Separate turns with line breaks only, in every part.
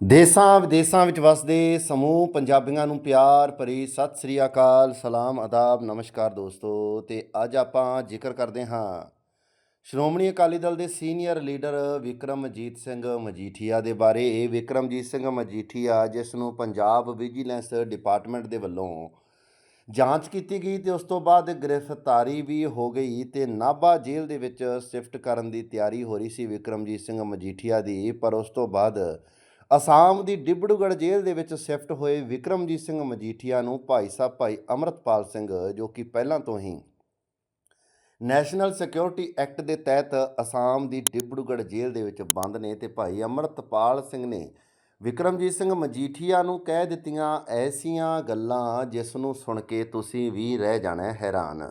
ਦੇਸਾਂ ਵਿਦੇਸਾਂ ਵਿੱਚ ਵਸਦੇ ਸਮੂਹ ਪੰਜਾਬੀਆਂ ਨੂੰ ਪਿਆਰ ਭਰੀ ਸਤਿ ਸ੍ਰੀ ਅਕਾਲ, ਸਲਾਮ ਆਦਾਬ ਨਮਸਕਾਰ ਦੋਸਤੋ। ਤੇ ਅੱਜ ਆਪਾਂ ਜ਼ਿਕਰ ਕਰਦੇ ਹਾਂ ਸ਼੍ਰੋਮਣੀ ਅਕਾਲੀ ਦਲ ਦੇ ਸੀਨੀਅਰ ਲੀਡਰ ਵਿਕਰਮਜੀਤ ਸਿੰਘ ਮਜੀਠੀਆ ਦੇ ਬਾਰੇ। ਇਹ ਵਿਕਰਮਜੀਤ ਸਿੰਘ ਮਜੀਠੀਆ ਜਿਸ ਨੂੰ ਪੰਜਾਬ ਵਿਜੀਲੈਂਸ ਡਿਪਾਰਟਮੈਂਟ ਦੇ ਵੱਲੋਂ ਜਾਂਚ ਕੀਤੀ ਗਈ ਤੇ ਉਸ ਤੋਂ ਬਾਅਦ ਗ੍ਰਿਫਤਾਰੀ ਵੀ ਹੋ ਗਈ ਤੇ ਨਾਭਾ ਜੇਲ੍ਹ ਦੇ ਵਿੱਚ ਸ਼ਿਫਟ ਕਰਨ ਦੀ ਤਿਆਰੀ ਹੋ ਰਹੀ ਸੀ ਵਿਕਰਮਜੀਤ ਸਿੰਘ ਮਜੀਠੀਆ ਦੀ। ਪਰ ਉਸ ਤੋਂ ਬਾਅਦ ਅਸਾਮ ਦੀ ਡਿਬੜੂਗੜ੍ਹ ਜੇਲ੍ਹ ਦੇ ਵਿੱਚ ਸ਼ਿਫਟ ਹੋਏ ਵਿਕਰਮਜੀਤ ਸਿੰਘ ਮਜੀਠੀਆ ਨੂੰ ਭਾਈ ਸਾਹਿਬ ਭਾਈ ਅਮਰਤਪਾਲ ਸਿੰਘ, ਜੋ ਕਿ ਪਹਿਲਾਂ ਤੋਂ ਹੀ ਨੈਸ਼ਨਲ ਸਿਕਿਉਰਿਟੀ ਐਕਟ ਦੇ ਤਹਿਤ ਅਸਾਮ ਦੀ ਡਿਬੜੂਗੜ੍ਹ ਜੇਲ੍ਹ ਦੇ ਵਿੱਚ ਬੰਦ ਨੇ ਤੇ ਭਾਈ ਅਮਰਤਪਾਲ ਸਿੰਘ ਨੇ ਵਿਕਰਮਜੀਤ ਸਿੰਘ ਮਜੀਠੀਆ ਨੂੰ ਕਹਿ ਦਿੱਤੀਆਂ ਐਸੀਆਂ ਗੱਲਾਂ ਜਿਸ ਨੂੰ ਸੁਣ ਕੇ ਤੁਸੀਂ ਵੀ ਰਹਿ ਜਾਣਾ ਹੈਰਾਨ।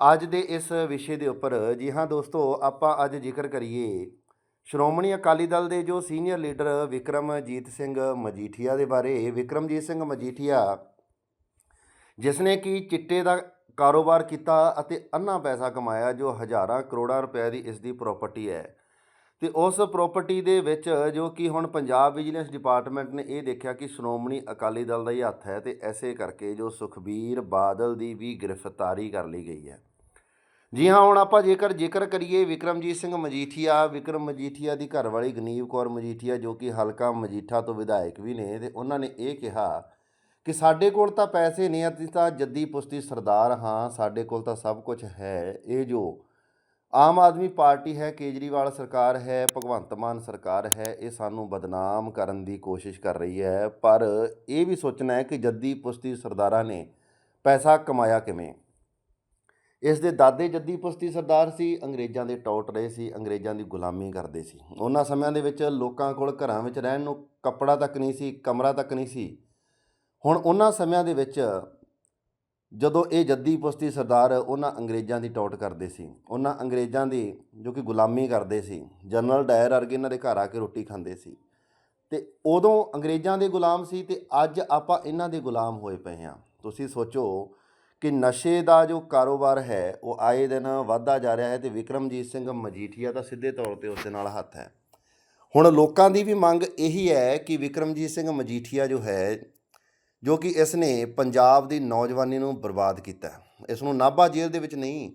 ਅੱਜ ਦੇ ਇਸ ਵਿਸ਼ੇ ਦੇ ਉੱਪਰ, ਜੀ ਹਾਂ ਦੋਸਤੋ, ਆਪਾਂ ਅੱਜ ਜ਼ਿਕਰ ਕਰੀਏ ਸ਼੍ਰੋਮਣੀ ਅਕਾਲੀ ਦਲ ਦੇ ਜੋ ਸੀਨੀਅਰ ਲੀਡਰ ਵਿਕਰਮਜੀਤ ਸਿੰਘ ਮਜੀਠੀਆ ਦੇ ਬਾਰੇ। ਵਿਕਰਮਜੀਤ ਸਿੰਘ ਮਜੀਠੀਆ ਜਿਸ ਨੇ ਕਿ ਚਿੱਟੇ ਦਾ ਕਾਰੋਬਾਰ ਕੀਤਾ ਅਤੇ ਅੰਨਾ ਪੈਸਾ ਕਮਾਇਆ, ਜੋ ਹਜ਼ਾਰਾਂ ਕਰੋੜਾਂ ਰੁਪਏ ਦੀ ਇਸ ਦੀ ਪ੍ਰਾਪਰਟੀ ਹੈ। ਤੇ ਉਸ ਪ੍ਰਾਪਰਟੀ ਦੇ ਵਿੱਚ ਜੋ ਕਿ ਹੁਣ ਪੰਜਾਬ ਵਿਜੀਲੈਂਸ ਡਿਪਾਰਟਮੈਂਟ ਨੇ ਇਹ ਦੇਖਿਆ ਕਿ ਸ਼੍ਰੋਮਣੀ ਅਕਾਲੀ ਦਲ ਦਾ ਹੀ ਹੱਥ ਹੈ ਤੇ ਐਸੇ ਕਰਕੇ ਜੋ ਸੁਖਬੀਰ ਬਾਦਲ ਦੀ ਵੀ ਗ੍ਰਿਫਤਾਰੀ ਕਰ ਲਈ ਗਈ ਹੈ। ਜੀ ਹਾਂ, ਹੁਣ ਆਪਾਂ ਜੇਕਰ ਜ਼ਿਕਰ ਕਰੀਏ ਵਿਕਰਮਜੀਤ ਸਿੰਘ ਮਜੀਠੀਆ, ਵਿਕਰਮ ਮਜੀਠੀਆ ਦੀ ਘਰਵਾਲੀ ਗਨੀਵ ਕੌਰ ਮਜੀਠੀਆ ਜੋ ਕਿ ਹਲਕਾ ਮਜੀਠਾ ਤੋਂ ਵਿਧਾਇਕ ਵੀ ਨੇ ਤੇ ਉਹਨਾਂ ਨੇ ਇਹ ਕਿਹਾ ਕਿ ਸਾਡੇ ਕੋਲ ਤਾਂ ਪੈਸੇ ਨਹੀਂ ਅਸੀਂ ਤਾਂ ਜੱਦੀ ਪੁਸ਼ਤੀ ਸਰਦਾਰ ਹਾਂ, ਸਾਡੇ ਕੋਲ ਤਾਂ ਸਭ ਕੁਝ ਹੈ। ਇਹ ਜੋ ਆਮ ਆਦਮੀ ਪਾਰਟੀ ਹੈ, ਕੇਜਰੀਵਾਲ ਸਰਕਾਰ ਹੈ, ਭਗਵੰਤ ਮਾਨ ਸਰਕਾਰ ਹੈ, ਇਹ ਸਾਨੂੰ ਬਦਨਾਮ ਕਰਨ ਦੀ ਕੋਸ਼ਿਸ਼ ਕਰ ਰਹੀ ਹੈ। ਪਰ ਇਹ ਵੀ ਸੋਚਣਾ ਹੈ ਕਿ ਜੱਦੀ ਪੁਸ਼ਤੀ ਸਰਦਾਰਾਂ ਨੇ ਪੈਸਾ ਕਮਾਇਆ ਕਿਵੇਂ? ਇਸ ਦੇ ਦਾਦੇ ਜੱਦੀ ਪੁਸ਼ਤੀ ਸਰਦਾਰ ਸੀ, ਅੰਗਰੇਜ਼ਾਂ ਦੇ ਟੌਟ ਰਹੇ ਸੀ, ਅੰਗਰੇਜ਼ਾਂ ਦੀ ਗੁਲਾਮੀ ਕਰਦੇ ਸੀ। ਉਹਨਾਂ ਸਮਿਆਂ ਦੇ ਵਿੱਚ ਲੋਕਾਂ ਕੋਲ ਘਰਾਂ ਵਿੱਚ ਰਹਿਣ ਨੂੰ ਕੱਪੜਾ ਤੱਕ ਨਹੀਂ ਸੀ, ਕਮਰਾ ਤੱਕ ਨਹੀਂ ਸੀ। ਹੁਣ ਉਹਨਾਂ ਸਮਿਆਂ ਦੇ ਵਿੱਚ ਜਦੋਂ ਇਹ ਜੱਦੀ ਪੁਸ਼ਤੀ ਸਰਦਾਰ ਉਹਨਾਂ ਅੰਗਰੇਜ਼ਾਂ ਦੀ ਟੌਟ ਕਰਦੇ ਸੀ, ਉਹਨਾਂ ਅੰਗਰੇਜ਼ਾਂ ਦੀ ਜੋ ਕਿ ਗੁਲਾਮੀ ਕਰਦੇ ਸੀ, ਜਨਰਲ ਡਾਇਰ ਵਰਗੇ ਇਹਨਾਂ ਦੇ ਘਰ ਆ ਕੇ ਰੋਟੀ ਖਾਂਦੇ ਸੀ। ਤੇ ਉਦੋਂ ਅੰਗਰੇਜ਼ਾਂ ਦੇ ਗੁਲਾਮ ਸੀ ਤੇ ਅੱਜ ਆਪਾਂ ਇਹਨਾਂ ਦੇ ਗੁਲਾਮ ਹੋਏ ਪਏ ਹਾਂ। ਤੁਸੀਂ ਸੋਚੋ ਕਿ ਨਸ਼ੇ ਦਾ ਜੋ ਕਾਰੋਬਾਰ ਹੈ, ਉਹ ਆਏ ਦਿਨ ਵਧਦਾ ਜਾ ਰਿਹਾ ਹੈ ਤੇ ਵਿਕਰਮਜੀਤ ਸਿੰਘ ਮਜੀਠੀਆ ਦਾ ਸਿੱਧੇ ਤੌਰ ਤੇ ਉਸ ਦੇ ਨਾਲ ਹੱਥ ਹੈ। ਹੁਣ ਲੋਕਾਂ ਦੀ ਵੀ ਮੰਗ ਇਹੀ ਹੈ ਕਿ ਵਿਕਰਮਜੀਤ ਸਿੰਘ ਮਜੀਠੀਆ ਜੋ ਹੈ, ਜੋ ਕਿ ਇਸ ਨੇ ਪੰਜਾਬ ਦੀ ਨੌਜਵਾਨੀ ਨੂੰ ਬਰਬਾਦ ਕੀਤਾ ਇਸ ਨੂੰ ਨਾਭਾ ਜੇਲ੍ਹ ਦੇ ਵਿੱਚ ਨਹੀਂ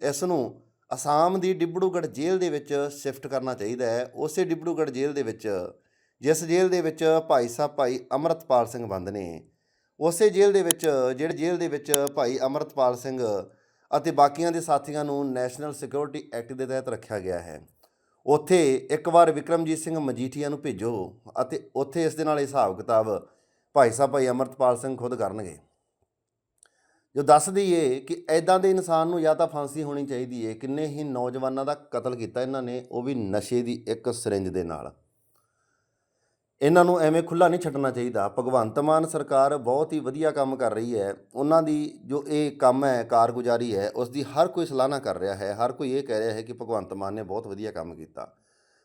ਇਸ ਨੂੰ ਅਸਾਮ ਦੀ ਡਿਬੜੂਗੜ੍ਹ ਜੇਲ੍ਹ ਦੇ ਵਿੱਚ ਸ਼ਿਫਟ ਕਰਨਾ ਚਾਹੀਦਾ ਹੈ। ਉਸੇ ਡਿਬੜੂਗੜ੍ਹ ਜੇਲ੍ਹ ਦੇ ਵਿੱਚ, ਜਿਸ ਜੇਲ੍ਹ ਦੇ ਵਿੱਚ ਭਾਈ ਸਾਹਿਬ ਭਾਈ ਅਮਰਤਪਾਲ ਸਿੰਘ ਬੰਦ ਨੇ ਉਸੇ ਜੇਲ੍ਹ ਦੇ ਵਿੱਚ, ਜਿਹੜੇ ਜੇਲ੍ਹ ਦੇ ਵਿੱਚ ਭਾਈ ਅਮਰਤਪਾਲ ਸਿੰਘ ਅਤੇ ਬਾਕੀਆਂ ਦੇ ਸਾਥੀਆਂ ਨੂੰ ਨੈਸ਼ਨਲ ਸਿਕਿਉਰਿਟੀ ਐਕਟ ਦੇ ਤਹਿਤ ਰੱਖਿਆ ਗਿਆ ਹੈ। ਉੱਥੇ ਇੱਕ ਵਾਰ ਵਿਕਰਮਜੀਤ ਸਿੰਘ ਮਜੀਠੀਆ ਨੂੰ ਭੇਜੋ ਅਤੇ ਉੱਥੇ ਇਸ ਦੇ ਨਾਲ ਹਿਸਾਬ ਕਿਤਾਬ ਭਾਈ ਸਾਹਿਬ, ਭਾਈ ਅਮਰਤਪਾਲ ਸਿੰਘ ਖੁਦ ਕਰਨਗੇ। ਜੋ ਦੱਸ ਦਈਏ ਕਿ ਐਦਾਂ ਦੇ ਇਨਸਾਨ ਨੂੰ ਜਾਂ ਤਾਂ ਫਾਂਸੀ ਹੋਣੀ ਚਾਹੀਦੀ ਹੈ ਕਿੰਨੇ ਹੀ ਨੌਜਵਾਨਾਂ ਦਾ ਕਤਲ ਕੀਤਾ ਇਹਨਾਂ ਨੇ, ਉਹ ਵੀ ਨਸ਼ੇ ਦੀ ਇੱਕ ਸਿਰਿੰਜ ਦੇ ਨਾਲ। ਇਹਨਾਂ ਨੂੰ ਐਵੇਂ ਖੁੱਲਾ ਨਹੀਂ ਛੱਡਣਾ ਚਾਹੀਦਾ ਭਗਵੰਤ ਮਾਨ ਸਰਕਾਰ ਬਹੁਤ ਹੀ ਵਧੀਆ ਕੰਮ ਕਰ ਰਹੀ ਹੈ ਉਹਨਾਂ ਦੀ ਜੋ ਇਹ ਕੰਮ ਹੈ ਕਾਰਗੁਜ਼ਾਰੀ ਹੈ ਉਸ ਦੀ ਹਰ ਕੋਈ ਸਲਾਹਨਾ ਕਰ ਰਿਹਾ ਹੈ ਹਰ ਕੋਈ ਇਹ ਕਹਿ ਰਿਹਾ ਹੈ ਕਿ ਭਗਵੰਤ ਮਾਨ ਨੇ ਬਹੁਤ ਵਧੀਆ ਕੰਮ ਕੀਤਾ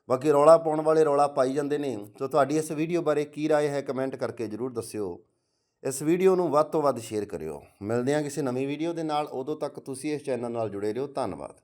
ਬਾਕੀ ਰੌਲਾ ਪਾਉਣ ਵਾਲੇ ਰੌਲਾ ਪਾਈ ਜਾਂਦੇ ਨੇ ਸੋ ਤੁਹਾਡੀ ਇਸ ਵੀਡੀਓ ਬਾਰੇ ਕੀ رائے ਹੈ ਕਮੈਂਟ ਕਰਕੇ ਜਰੂਰ ਦੱਸਿਓ ਇਸ ਵੀਡੀਓ ਨੂੰ ਵੱਧ ਤੋਂ ਵੱਧ ਸ਼ੇਅਰ ਕਰਿਓ ਮਿਲਦੇ ਹਾਂ ਕਿਸੇ ਨਵੀਂ ਵੀਡੀਓ ਦੇ ਨਾਲ ਉਦੋਂ ਤੱਕ ਤੁਸੀਂ ਇਸ ਚੈਨਲ ਨਾਲ ਜੁੜੇ ਰਹੋ ਧੰਨਵਾਦ